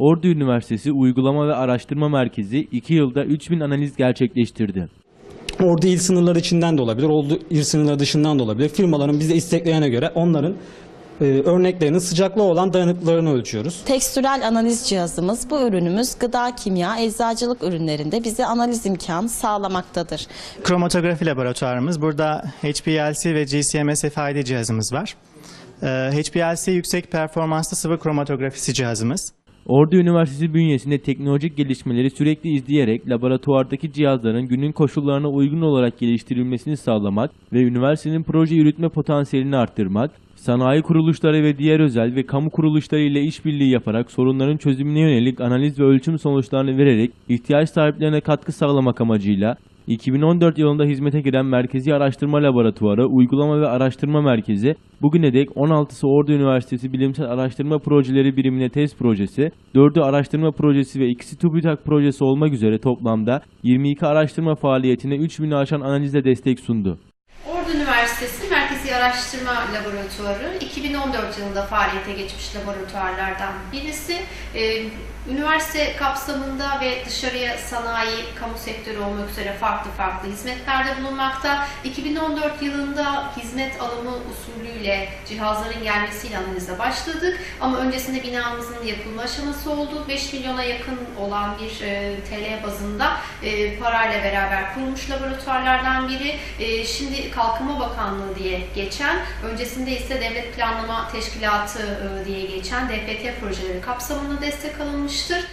Ordu Üniversitesi Uygulama ve Araştırma Merkezi 2 yılda 3000 analiz gerçekleştirdi. Ordu il sınırları içinden de olabilir, ordu il sınırları dışından da olabilir. Firmaların bize isteklerine göre onların e, örneklerinin sıcaklığı olan dayanıklılığını ölçüyoruz. Tekstürel analiz cihazımız bu ürünümüz gıda, kimya, eczacılık ürünlerinde bize analiz imkanı sağlamaktadır. Kromatografi laboratuvarımız. Burada HPLC ve GCMS FID cihazımız var. Ee, HPLC yüksek performanslı sıvı kromatografisi cihazımız. Ordu Üniversitesi bünyesinde teknolojik gelişmeleri sürekli izleyerek laboratuvardaki cihazların günün koşullarına uygun olarak geliştirilmesini sağlamak ve üniversitenin proje yürütme potansiyelini arttırmak, sanayi kuruluşları ve diğer özel ve kamu kuruluşları ile işbirliği yaparak sorunların çözümüne yönelik analiz ve ölçüm sonuçlarını vererek ihtiyaç sahiplerine katkı sağlamak amacıyla 2014 yılında hizmete giren Merkezi Araştırma Laboratuvarı, Uygulama ve Araştırma Merkezi, bugüne dek 16'sı Ordu Üniversitesi Bilimsel Araştırma Projeleri birimine tez projesi, 4'ü araştırma projesi ve ikisi TÜBİTAK projesi olmak üzere toplamda 22 araştırma faaliyetine 3000'i aşan analize destek sundu. Ordu Üniversitesi Merkezi Araştırma Laboratuvarı 2014 yılında faaliyete geçmiş laboratuvarlardan birisi. Ee, üniversite kapsamında ve dışarıya sanayi, kamu sektörü olmak üzere farklı farklı hizmetlerde bulunmakta. 2014 yılında hizmet alımı usulüyle cihazların gelmesiyle analize başladık. Ama öncesinde binamızın yapılma aşaması oldu. 5 milyona yakın olan bir e, TL bazında e, parayla beraber kurulmuş laboratuvarlardan biri. E, şimdi Kalkınma Bakanlığı diye geçen, öncesinde ise Devlet Planlama Teşkilatı e, diye geçen DPT projeleri kapsamında destek alınmıştır.